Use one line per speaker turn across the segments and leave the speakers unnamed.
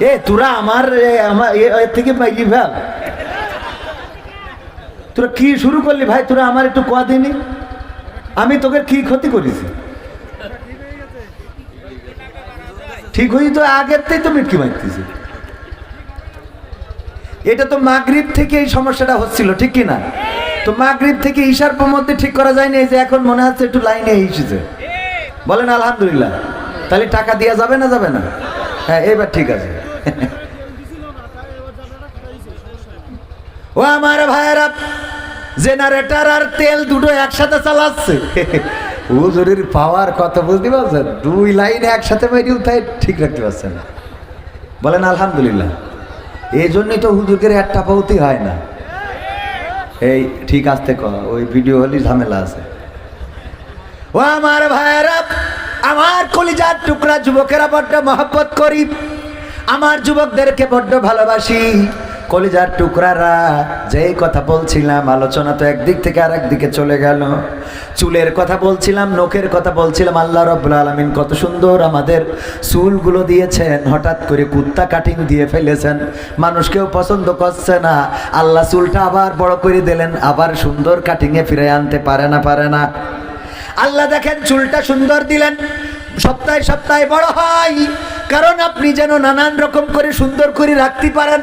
এ, তোরা আমার আমার এর থেকে পাইলি ভাব। তোরা কি শুরু করলি ভাই? তোরা আমার একটু কোয়া দিনি। আমি তোকে কি ক্ষতি করেছি? ঠিক হই তো আগের থেকে তো মিটকি মারতেছি। এটা তো মাগরিব থেকে এই সমস্যাটা হচ্ছিল, ঠিক কি না? তো মাগরিব থেকে ঈশার মধ্যে ঠিক করা যায়নি, এই যে এখন মনে হচ্ছে একটু লাইনে এসেছে। বলেন, আলহামদুলিল্লাহ। তাহলে টাকা দেওয়া যাবে না যাবে না? হ্যাঁ এবার ঠিক আছে। ও আমার ভাইয়েরা জেনারেটর আর তেল দুটো একসাথে চালাচ্ছে। হুজুরের পাওয়ার কত বুঝতে পারছেন? দুই লাইন একসাথে মারিও তাই ঠিক রাখতে পারছেন বলেন, আলহামদুলিল্লাহ। এই জন্যই তো হুজুরকে একটা পাউতি হয় না। এই, ঠিক আসতে ক, ওই ভিডিও হলি ঝামেলা আছে। ও আমার ভাইয়েরা, আমার কলিজার টুকরা যুবকেরা বড্ড মহব্বত করি। আমার যুবকদেরকে বড্ড ভালোবাসি। কলিজার টুকরারা, যেই কথা বলছিলাম, আলোচনা তো একদিক থেকে আর দিকে চলে গেল। চুলের কথা বলছিলাম, নখের কথা বলছিলাম, আল্লাহ রব্বুল আলমিন কত সুন্দর আমাদের চুলগুলো দিয়েছেন, হঠাৎ করে কুত্তা কাটিং দিয়ে ফেলেছেন। মানুষকেও পছন্দ করছে না। আল্লাহ চুলটা আবার বড় করে দিলেন, আবার সুন্দর কাটিংয়ে ফিরে আনতে পারে না পারে না। আল্লাহ দেখেন চুলটা সুন্দর দিলেন, সপ্তাহে সপ্তাহে বড় হয়। কারণ আপনি যেন নানান রকম করে সুন্দর করে রাখতে পারেন।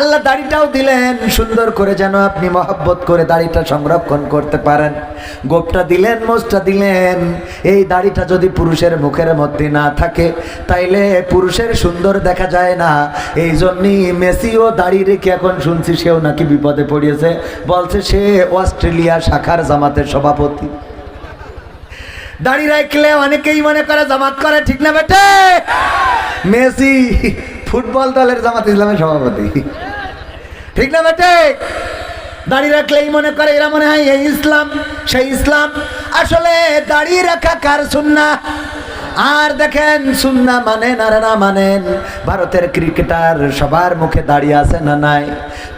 আল্লাহ দাড়িটাও দিলেন, সুন্দর করে যেন আপনি মহব্বত করে দাড়িটা সংরক্ষণ করতে পারেন। গোপটা দিলেন মোষটা দিলেন। এই দাড়িটা যদি পুরুষের মুখের মধ্যে না থাকে, তাইলে পুরুষের সুন্দর দেখা যায় না। এই জন্যই মেসিও দাড়ি রেখে এখন শুনছি সেও নাকি বিপদে পড়িয়েছে। বলছে সে অস্ট্রেলিয়া শাখার জামাতের সভাপতি। দাড়ি রাখলে অনেকেই মনে করে জামাত করে, ঠিক না বেটে? মেসি ফুটবল দলের জামাত ইসলামের সভাপতি। ঠিক না বেটে দাড়ি রাখলেই মনে করে, এরা মনে হয় এই ইসলাম, সেই ইসলাম। আসলে দাড়ি রাখা কার সুন্না আর দেখেন সুন্না মানেন আর না মানেন, ভারতের ক্রিকেটার সবার মুখে দাঁড়িয়ে আছে না নাই?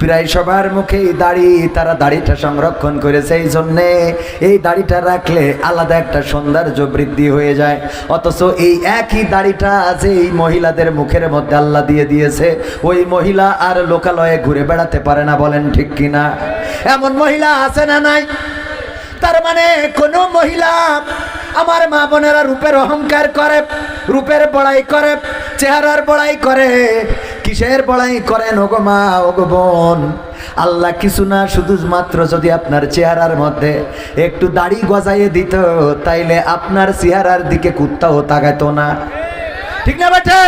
প্রায় সবার মুখেই দাড়ি, তারা দাড়িটা সংরক্ষণ করেছে এই জন্যে। এই দাড়িটা রাখলে আলাদা একটা সৌন্দর্য বৃদ্ধি হয়ে যায়। অথচ এই একই দাড়িটা আছে এই মহিলাদের মুখের মধ্যে আল্লাহ দিয়ে দিয়েছে, ওই মহিলা আর লোকালয়ে ঘুরে বেড়াতে পারে না বলেন ঠিক কিনা? এমন মহিলা আছে না নাই? তার মানে কোনো মহিলা আমার মা বোনেরা রূপের অহংকার করে, রূপের বড়াই করে, চেহারার বড়াই করে। কিসের বড়াই করেন ওগো মা, ওগো বোন? আল্লাহ কিছু না, শুধু মাত্র যদি আপনার চেহারার মধ্যে একটু দাড়ি গজাইয়ে দিত, তাইলে আপনার চেহারার দিকে কুত্তাও তাকাতো না। ঠিক না বেঠে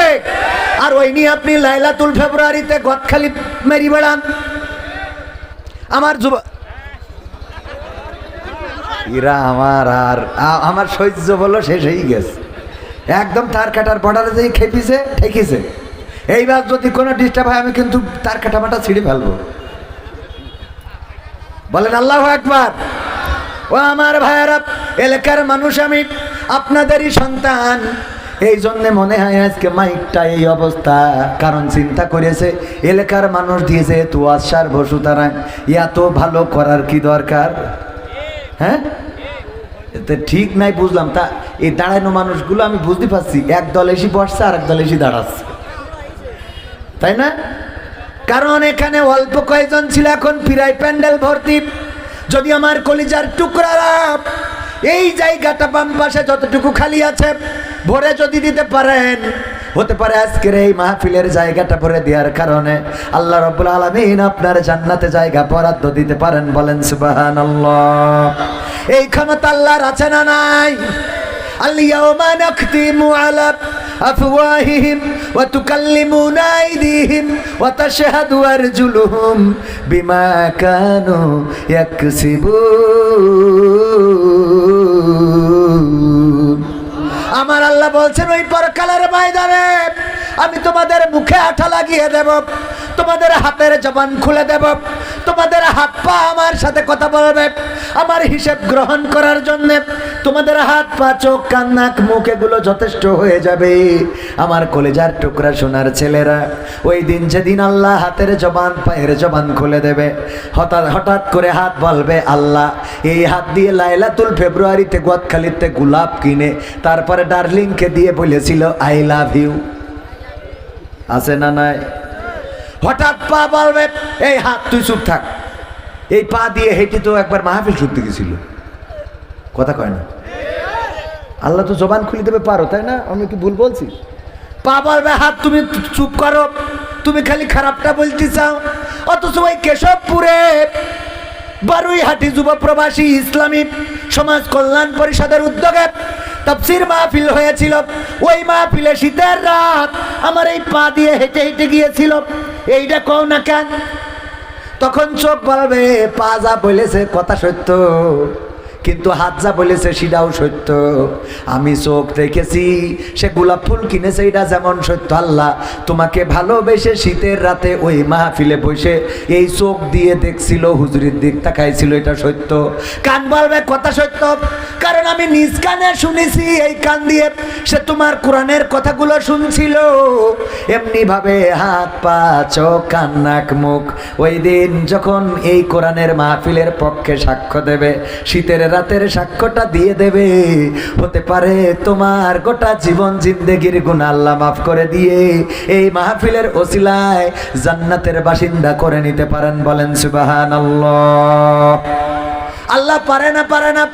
আর ওই নিয়ে আপনি লাইলাতুল ফেব্রুয়ারিতে গদখালি মেরি বেড়ান। আমার যুব এরা আমার আর আমার সহ্য বলো শেষ হয়ে গেছে। একদম তার কাটার বর্ডারে যেই খেপিছে, ঠেকিছে। এইবার যদি কোনো ডিস্টার্ব হয়, আমি কিন্তু তার কাটা মাটা ছিঁড়ে ফেলব। বলেন, আল্লাহ একবার ও আমার ভাইয়েরা, এলাকার মানুষ আমি, আপনাদেরই সন্তান। এই জন্যে মনে হয় আজকে মাইকটা এই অবস্থা। কারণ চিন্তা করেছে, এলাকার মানুষ দিয়েছে তু আশার বসু তারা, এত ভালো করার কি দরকার? হ্যাঁ? ঠিক নাই, বুঝলাম। তা এই দাঁড়ানো মানুষগুলো আমি বুঝতে পারছি। এক দল এসে বসছে আর এক দল এসে দাঁড়াচ্ছে। তাই না? কারণ এখানে অল্প কয়েকজন ছিল, এখন প্রায় প্যান্ডেল ভর্তি। যদি আমার কলিজার টুকরারা এই জায়গাটা বাম পাশে যতটুকু খালি আছে, ভরে যদি দিতে পারেন হতে পারে আজকের এই মাহফিলের জায়গাটা ভরে দেওয়ার কারণে আল্লাহ রব্বুল আলমিন আপনার জান্নাতে জায়গা বরাদ্দ দিতে পারেন বলেন সুবাহান এই ক্ষমতা আল্লাহর আছে না নাই اليوم نختم على أفواههم وتكلمنا أيديهم وتشهد أرجلهم بما كانوا يكسبون বলছেন ওই পরকালের ময়দানে। আমি তোমাদের মুখে আঠা লাগিয়ে দেব। তোমাদের হাতের জবান খুলে দেব। তোমাদের হাত পা আমার সাথে কথা বলবে। আমার হিসেব গ্রহণ করার জন্য তোমাদের হাত পা, চোখ, কান, নাক, মুখ এগুলো যথেষ্ট হয়ে যাবে। আমার কলেজার টুকরা সোনার ছেলেরা, ওই দিন যেদিন আল্লাহ হাতের জবান, পায়ের জবান খুলে দেবে, হঠাৎ হঠাৎ করে হাত বলবে, আল্লাহ, এই হাত দিয়ে লাইলাতুল ফেব্রুয়ারিতে, গোয়াতখালিতে গোলাপ কিনে, তারপরে ডার্লিংকে দিয়ে বলেছিল, আই লাভ ইউ। আছে না নাই? হঠাৎ পা বলবে এই হাত, তুই চুপ থাক। এই পা দিয়ে হেঁটে তো একবার মাহফিল শুনতে গেছিল। কথা কয় না? আল্লাহ তো জবান খুলে দেবে, পারো, তাই না? আমি কি ভুল বলছি? পা বলবে হাত, তুমি চুপ করো। তুমি খালি খারাপটা বলতে চাও। অথচ ওই কেশবপুরে বারুইহাটি যুব প্রবাসী ইসলামী সমাজ কল্যাণ পরিষদের উদ্যোগে তফসির মাহফিল হয়েছিল। ওই মাহফিলে শীতের রাত আমার এই পা দিয়ে হেঁটে হেঁটে গিয়েছিল। এইটা কও না কেন? তখন চোখ বলবে পা যা বলেছে, কথা সত্য। কিন্তু হাত যা বলেছে সেটাও সত্য। আমি চোখ দেখেছি সে গোলাপ ফুল কিনেছে, এটা যেমন সত্য। আল্লাহ তোমাকে ভালোবেসে শীতের রাতে ওই মাহফিলে বসে এই চোখ দিয়ে দেখছিল, হুজুরির দিক তাকাইছিল, এটা সত্য। কান বলবে, কথা সত্য। কারণ আমি নিজ কানে শুনেছি, এই কান দিয়ে সে তোমার কোরআনের কথাগুলো শুনছিল। এমনি ভাবে হাত, পা, চোখ, কান, নাক, মুখ, ওই দিন যখন এই কোরআনের মাহফিলের পক্ষে সাক্ষ্য দেবে, শীতের রাতের সাক্ষ্যটা দিয়ে দেবে। হতে পারে তোমার গোটা জীবন জিন্দেগির গুণ আল্লাহ মাফ করে দিয়ে এই মাহফিলের ওসিলায় জান্নাতের বাসিন্দা করে নিতে পারেন বলেন সুবাহান আল্লাহ পারে না পারে না।